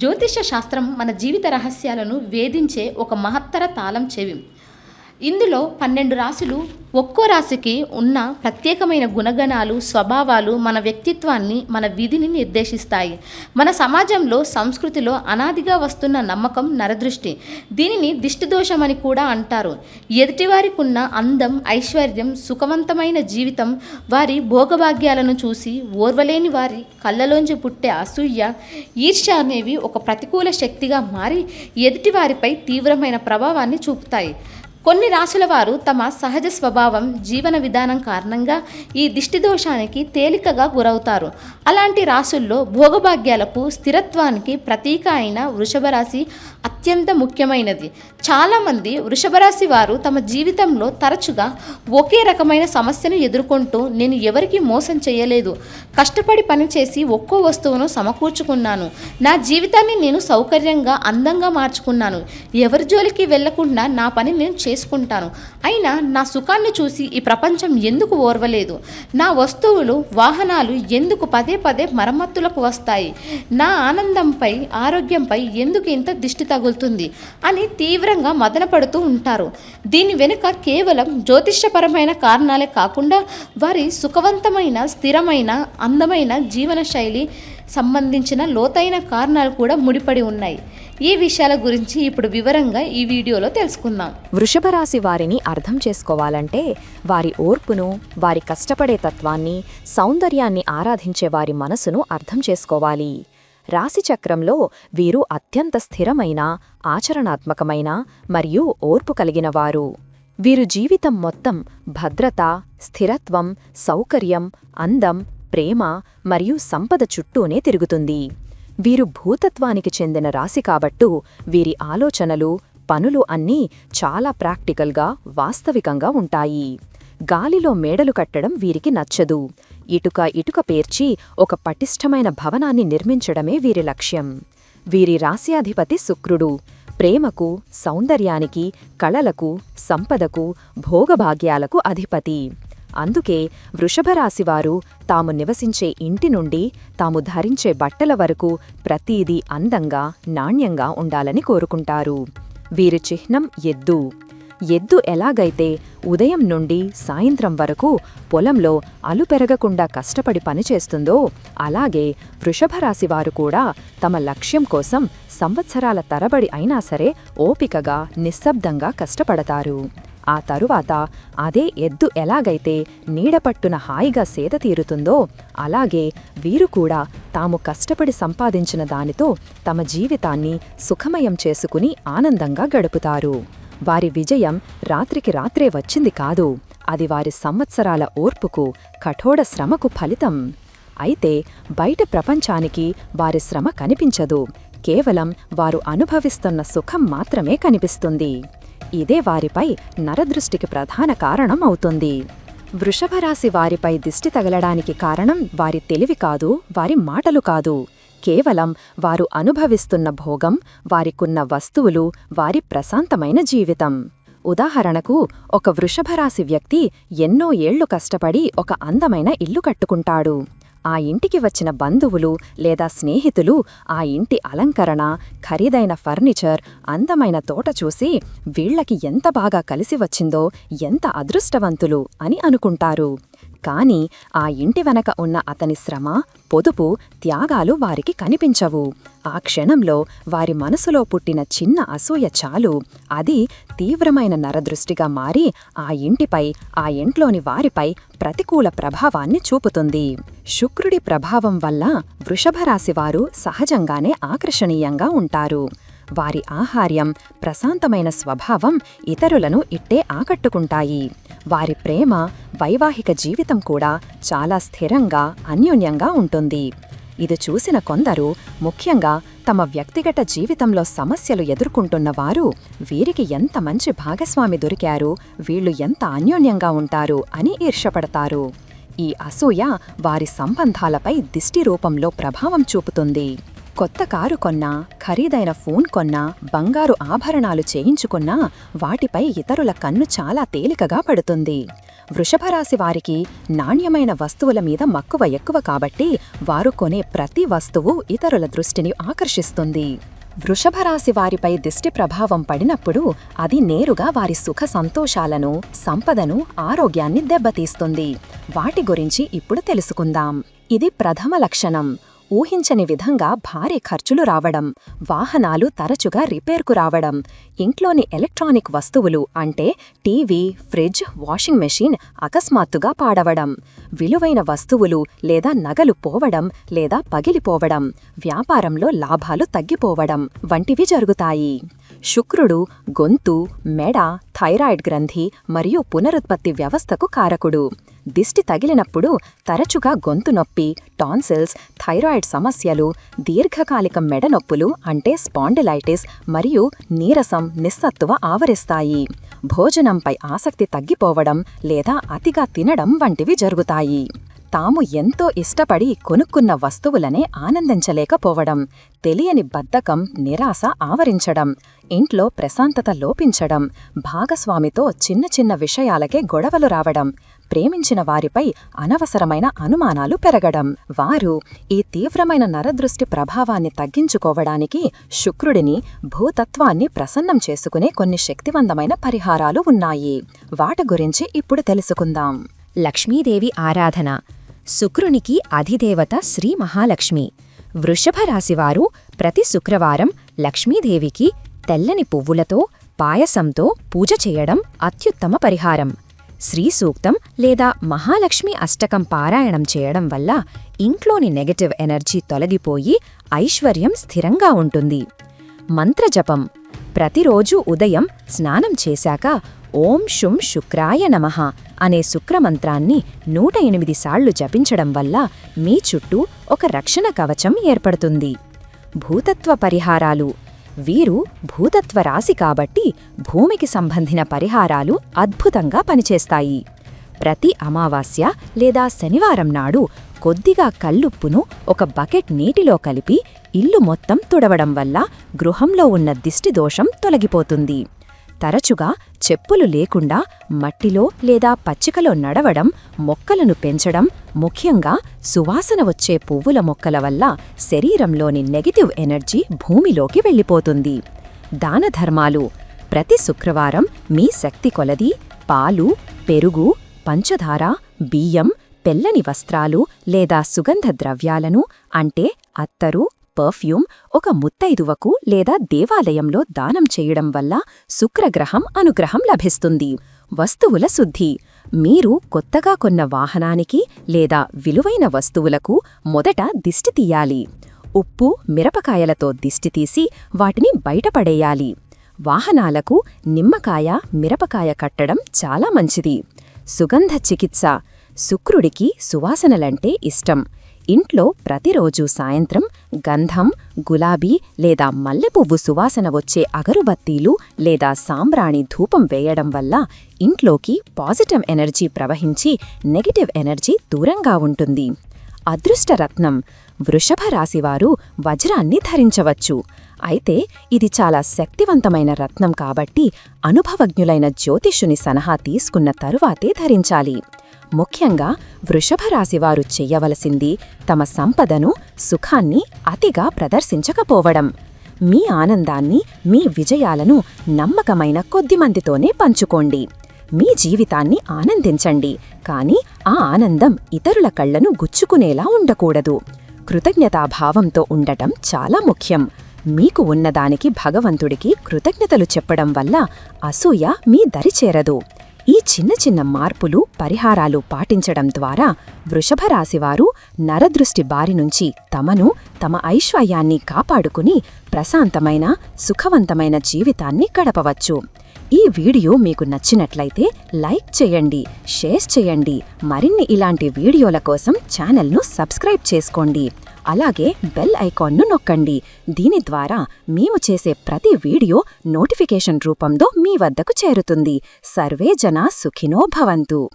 జ్యోతిష శాస్త్రం మన జీవిత రహస్యాలను వేధించే ఒక మహత్తర తాళం చెవి. ఇందులో పన్నెండు రాశులు ఒక్కో రాశికి ఉన్న ప్రత్యేకమైన గుణగణాలు స్వభావాలు మన వ్యక్తిత్వాన్ని మన విధిని నిర్దేశిస్తాయి. మన సమాజంలో సంస్కృతిలో అనాదిగా వస్తున్న నమ్మకం నరదృష్టి. దీనిని దిష్టి అని కూడా అంటారు. ఎదుటివారికి ఉన్న అందం ఐశ్వర్యం సుఖవంతమైన జీవితం వారి భోగభాగ్యాలను చూసి ఓర్వలేని వారి కళ్ళలోంచి పుట్టే అసూయ ఈర్ష అనేవి ఒక ప్రతికూల శక్తిగా మారి ఎదుటివారిపై తీవ్రమైన ప్రభావాన్ని చూపుతాయి. కొన్ని రాశుల వారు తమ సహజ స్వభావం జీవన విధానం కారణంగా ఈ దిష్టి దోషానికి తేలికగా గురవుతారు. అలాంటి రాశుల్లో భోగభాగ్యాలకు స్థిరత్వానికి ప్రతీక అయిన వృషభరాశి అత్యంత ముఖ్యమైనది. చాలామంది వృషభరాశి వారు తమ జీవితంలో తరచుగా ఒకే రకమైన సమస్యను ఎదుర్కొంటూ నేను ఎవరికి మోసం చేయలేదు. కష్టపడి పనిచేసి ఒక్కో వస్తువును సమకూర్చుకున్నాను. నా జీవితాన్ని నేను సౌకర్యంగా అందంగా మార్చుకున్నాను. ఎవరి జోలికి వెళ్ళకుండా నా పని నేను చేసుకుంటాను. అయినా నా సుఖాన్ని చూసి ఈ ప్రపంచం ఎందుకు ఓర్వలేదు? నా వస్తువులు వాహనాలు ఎందుకు పదే పదే మరమ్మతులకు వస్తాయి. నా ఆనందంపై ఆరోగ్యంపై ఎందుకు ఇంత దిష్టి తగులుతుంది? అని తీవ్రంగా మదనపడుతూ ఉంటారు. దీని వెనుక కేవలం జ్యోతిష్యపరమైన కారణాలే కాకుండా వారి సుఖవంతమైన స్థిరమైన అందమైన జీవన శైలి సంబంధించిన లోతైన కారణాలు కూడా ముడిపడి ఉన్నాయి. ఈ విషయాల గురించి ఇప్పుడు వివరంగా ఈ వీడియోలో తెలుసుకుందాం. వృషభ రాశి వారిని అర్థం చేసుకోవాలంటే వారి ఓర్పును వారి కష్టపడే తత్వాన్ని సౌందర్యాన్ని ఆరాధించే వారి మనసును అర్థం చేసుకోవాలి. రాశి చక్రంలో వీరు అత్యంత స్థిరమైన ఆచరణాత్మకమైన మరియు ఓర్పు కలిగిన వారు. వీరు జీవితం మొత్తం భద్రత స్థిరత్వం సౌకర్యం అందం ప్రేమ మరియు సంపద చుట్టూనే తిరుగుతుంది. వీరు భూతత్వానికి చెందిన రాశి కాబట్టు వీరి ఆలోచనలు పనులు అన్నీ చాలా ప్రాక్టికల్గా వాస్తవికంగా ఉంటాయి. గాలిలో మేడలు కట్టడం వీరికి నచ్చదు. ఇటుక ఇటుక పేర్చి ఒక పటిష్టమైన భవనాన్ని నిర్మించడమే వీరి లక్ష్యం. వీరి రాశ్యాధిపతి శుక్రుడు. ప్రేమకు సౌందర్యానికి కళలకు సంపదకు భోగభాగ్యాలకు అధిపతి. అందుకే వృషభరాశివారు తాము నివసించే ఇంటి నుండి తాము ధరించే బట్టల వరకు ప్రతీదీ అందంగా నాణ్యంగా ఉండాలని కోరుకుంటారు. వీరి చిహ్నం ఎద్దు. ఎద్దు ఎలాగైతే ఉదయం నుండి సాయంత్రం వరకు పొలంలో అలుపెరగకుండా కష్టపడి పనిచేస్తుందో అలాగే వృషభరాశివారు కూడా తమ లక్ష్యం కోసం సంవత్సరాల తరబడి అయినా సరే ఓపికగా నిశ్శబ్దంగా కష్టపడతారు. ఆ తరువాత అదే ఎద్దు ఎలాగైతే నీడపట్టున హాయిగా సేద తీరుతుందో అలాగే వీరు కూడా తాము కష్టపడి సంపాదించిన దానితో తమ జీవితాన్ని సుఖమయం చేసుకుని ఆనందంగా గడుపుతారు. వారి విజయం రాత్రికి రాత్రే వచ్చింది కాదు అది వారి సంవత్సరాల ఓర్పుకు కఠోర శ్రమకు ఫలితం. అయితే బయట ప్రపంచానికి వారి శ్రమ కనిపించదు కేవలం వారు అనుభవిస్తున్న సుఖం మాత్రమే కనిపిస్తుంది. ఇదే వారిపై నరదృష్టికి ప్రధాన కారణం అవుతుంది. వృషభరాశి వారిపై దిష్టి తగలడానికి కారణం వారి తెలివి కాదు వారి మాటలు కాదు. కేవలం వారు అనుభవిస్తున్న భోగం వారికున్న వస్తువులు వారి ప్రశాంతమైన జీవితం. ఉదాహరణకు ఒక వృషభరాశి వ్యక్తి ఎన్నో ఏళ్ళు కష్టపడి ఒక అందమైన ఇల్లు కట్టుకుంటాడు. ఆ ఇంటికి వచ్చిన బంధువులు లేదా స్నేహితులు ఆ ఇంటి అలంకరణ ఖరీదైన ఫర్నిచర్ అందమైన తోట చూసి వీళ్ళకి ఎంత బాగా కలిసి వచ్చిందో ఎంత అదృష్టవంతులు అని అనుకుంటారు. కాని ఆ ఇంటి వెనక ఉన్న అతని శ్రమ పొదుపు త్యాగాలు వారికి కనిపించవు. ఆ క్షణంలో వారి మనసులో పుట్టిన చిన్న అసూయ చాలు. అది తీవ్రమైన నరదృష్టిగా మారి ఆ ఇంటిపై ఆ ఇంట్లోని వారిపై ప్రతికూల ప్రభావాన్ని చూపుతుంది. శుక్రుడి ప్రభావం వల్ల వృషభరాశివారు సహజంగానే ఆకర్షణీయంగా ఉంటారు. వారి ఆహార్యం ప్రశాంతమైన స్వభావం ఇతరులను ఇట్టే ఆకట్టుకుంటాయి. వారి ప్రేమ వైవాహిక జీవితం కూడా చాలా స్థిరంగా అన్యోన్యంగా ఉంటుంది. ఇది చూసిన కొందరు ముఖ్యంగా తమ వ్యక్తిగత జీవితంలో సమస్యలు ఎదుర్కొంటున్నవారు వీరికి ఎంత మంచి భాగస్వామి దొరికారు వీళ్ళు ఎంత అన్యోన్యంగా ఉంటారు అని ఈర్షపడతారు ఈ అసూయ వారి సంబంధాలపై దిష్టి రూపంలో ప్రభావం చూపుతుంది. కొత్త కారు కొన్నా ఖరీదైన ఫోన్ కొన్నా బంగారు ఆభరణాలు చేయించుకున్నా వాటిపై ఇతరుల కన్ను చాలా తేలికగా పడుతుంది. వృషభరాశి వారికి నాణ్యమైన వస్తువుల మీద మక్కువ ఎక్కువ కాబట్టి వారు కొనే ప్రతి వస్తువు ఇతరుల దృష్టిని ఆకర్షిస్తుంది. వృషభరాశి వారిపై దిష్టి ప్రభావం పడినప్పుడు అది నేరుగా వారి సుఖ సంతోషాలను సంపదను ఆరోగ్యాన్ని దెబ్బతీస్తుంది. వాటి గురించి ఇప్పుడు తెలుసుకుందాం. ఇది ప్రథమ లక్షణం. ఊహించని విధంగా భారీ ఖర్చులు రావడం వాహనాలు తరచుగా రిపేర్కు రావడం ఇంట్లోని ఎలక్ట్రానిక్ వస్తువులు అంటే టీవీ ఫ్రిడ్జ్ వాషింగ్ మెషీన్ అకస్మాత్తుగా పాడవడం విలువైన వస్తువులు లేదా నగలు పోవడం లేదా పగిలిపోవడం వ్యాపారంలో లాభాలు తగ్గిపోవడం వంటివి జరుగుతాయి. శుక్రుడు గొంతు మెడ థైరాయిడ్ గ్రంథి మరియు పునరుత్పత్తి వ్యవస్థకు కారకుడు. దిష్టి తగిలినప్పుడు తరచుగా గొంతు నొప్పి టాన్సిల్స్ థైరాయిడ్ సమస్యలు దీర్ఘకాలిక మెడ నొప్పులు అంటే స్పాండిలైటిస్ మరియు నీరసం నిస్సత్తువ ఆవరిస్తాయి. భోజనంపై ఆసక్తి తగ్గిపోవడం లేదా అతిగా తినడం వంటివి జరుగుతాయి. తాము ఎంతో ఇష్టపడి కొనుక్కున్న వస్తువులనే ఆనందించలేకపోవడం తెలియని బద్ధకం నిరాశ ఆవరించడం ఇంట్లో ప్రశాంతత లోపించడం భాగస్వామితో చిన్న చిన్న విషయాలకే గొడవలు రావడం ప్రేమించిన వారిపై అనవసరమైన అనుమానాలు పెరగడం వారు ఈ తీవ్రమైన నరదృష్టి ప్రభావాన్ని తగ్గించుకోవడానికి శుక్రుడిని భూతత్వాన్ని ప్రసన్నం చేసుకునే కొన్ని శక్తివంతమైన పరిహారాలు ఉన్నాయి. వాటి గురించి ఇప్పుడు తెలుసుకుందాం. లక్ష్మీదేవి ఆరాధన. శుక్రునికి అధిదేవత శ్రీ మహాలక్ష్మి. వృషభ రాశివారు ప్రతి శుక్రవారం లక్ష్మీదేవికి తెల్లని పువ్వులతో పాయసంతో పూజ చేయడం అత్యుత్తమ పరిహారం. శ్రీ సూక్తం లేదా మహాలక్ష్మి అష్టకం పారాయణం చేయడం వల్ల ఇంట్లోని నెగటివ్ ఎనర్జీ తొలగిపోయి ఐశ్వర్యం స్థిరంగా ఉంటుంది. మంత్రజపం. ప్రతిరోజూ ఉదయం స్నానం చేశాక ఓం శుం శుక్రాయ నమః అనే శుక్రమంత్రాన్ని నూట ఎనిమిది సార్లు జపించడం వల్ల మీ చుట్టూ ఒక రక్షణ కవచం ఏర్పడుతుంది. భూతత్వ పరిహారాలు. వీరు భూతత్వ రాశి కాబట్టి భూమికి సంబంధిన పరిహారాలు అద్భుతంగా పనిచేస్తాయి. ప్రతి అమావాస్య లేదా శనివారం నాడు కొద్దిగా కల్లుప్పును ఒక బకెట్ నీటిలో కలిపి ఇల్లు మొత్తం తుడవడం వల్ల గృహంలో ఉన్న దిష్టి దోషం తొలగిపోతుంది. తరచుగా చెప్పులు లేకుండా మట్టిలో లేదా పచ్చికలో నడవడం మొక్కలను పెంచడం ముఖ్యంగా సువాసన వచ్చే పువ్వుల మొక్కల వల్ల శరీరంలోని నెగటివ్ ఎనర్జీ భూమిలోకి వెళ్ళిపోతుంది. దానధర్మాలు ప్రతి శుక్రవారం మీ శక్తి కొలది పాలు పెరుగు పంచదార బియ్యం పెల్లని వస్త్రాలు లేదా సుగంధ ద్రవ్యాలను అంటే అత్తరు పర్ఫ్యూమ్ ఒక ముత్తైదువకు లేదా దేవాలయంలో దానం చేయడం వల్ల శుక్రగ్రహం అనుగ్రహం లభిస్తుంది. వస్తువుల శుద్ధి. మీరు కొత్తగా కొన్న వాహనానికి లేదా విలువైన వస్తువులకు మొదట దిష్టి తీయాలి. ఉప్పు మిరపకాయలతో దిష్టి తీసి వాటిని బయటపడేయాలి. వాహనాలకు నిమ్మకాయ మిరపకాయ కట్టడం చాలా మంచిది. సుగంధ చికిత్స. శుక్రుడికి సువాసనలంటే ఇష్టం. ఇంట్లో ప్రతిరోజు సాయంత్రం గంధం గులాబీ లేదా మల్లెపువ్వు సువాసన వచ్చే అగరుబత్తీలు లేదా సాంబ్రాణి ధూపం వేయడం వల్ల ఇంట్లోకి పాజిటివ్ ఎనర్జీ ప్రవహించి నెగటివ్ ఎనర్జీ దూరంగా ఉంటుంది. అదృష్టరత్నం. వృషభ రాశివారు వజ్రాన్ని ధరించవచ్చు. అయితే ఇది చాలా శక్తివంతమైన రత్నం కాబట్టి అనుభవజ్ఞులైన జ్యోతిషుని సలహా తీసుకున్న తరువాతే ధరించాలి. ముఖ్యంగా వృషభ రాశివారు చెయ్యవలసింది తమ సంపదను సుఖాన్ని అతిగా ప్రదర్శించకపోవడం. మీ ఆనందాన్ని మీ విజయాలను నమ్మకమైన కొద్దిమందితోనే పంచుకోండి. మీ జీవితాన్ని ఆనందించండి. కాని ఆ ఆనందం ఇతరుల కళ్ళను గుచ్చుకునేలా ఉండకూడదు. కృతజ్ఞతాభావంతో ఉండటం చాలా ముఖ్యం. మీకు ఉన్నదానికి భగవంతుడికి కృతజ్ఞతలు చెప్పడం వల్ల అసూయ మీ దరిచేరదు ఈ చిన్న చిన్న మార్పులు పరిహారాలు పాటించడం ద్వారా వృషభరాశివారు నరదృష్టి బారి నుంచి తమను తమ ఐశ్వర్యాన్ని కాపాడుకుని ప్రశాంతమైన సుఖవంతమైన జీవితాన్ని గడపవచ్చు. ఈ వీడియో మీకు నచ్చినట్లయితే లైక్ చేయండి షేర్ చేయండి. మరిన్ని ఇలాంటి వీడియోల కోసం ఛానల్ను సబ్స్క్రైబ్ చేసుకోండి. అలాగే బెల్ ఐకాన్ను నొక్కండి. దీని ద్వారా మేము చేసే ప్రతి వీడియో నోటిఫికేషన్ రూపంలో మీ వద్దకు చేరుతుంది. సర్వే జనా సుఖినో భవంతు.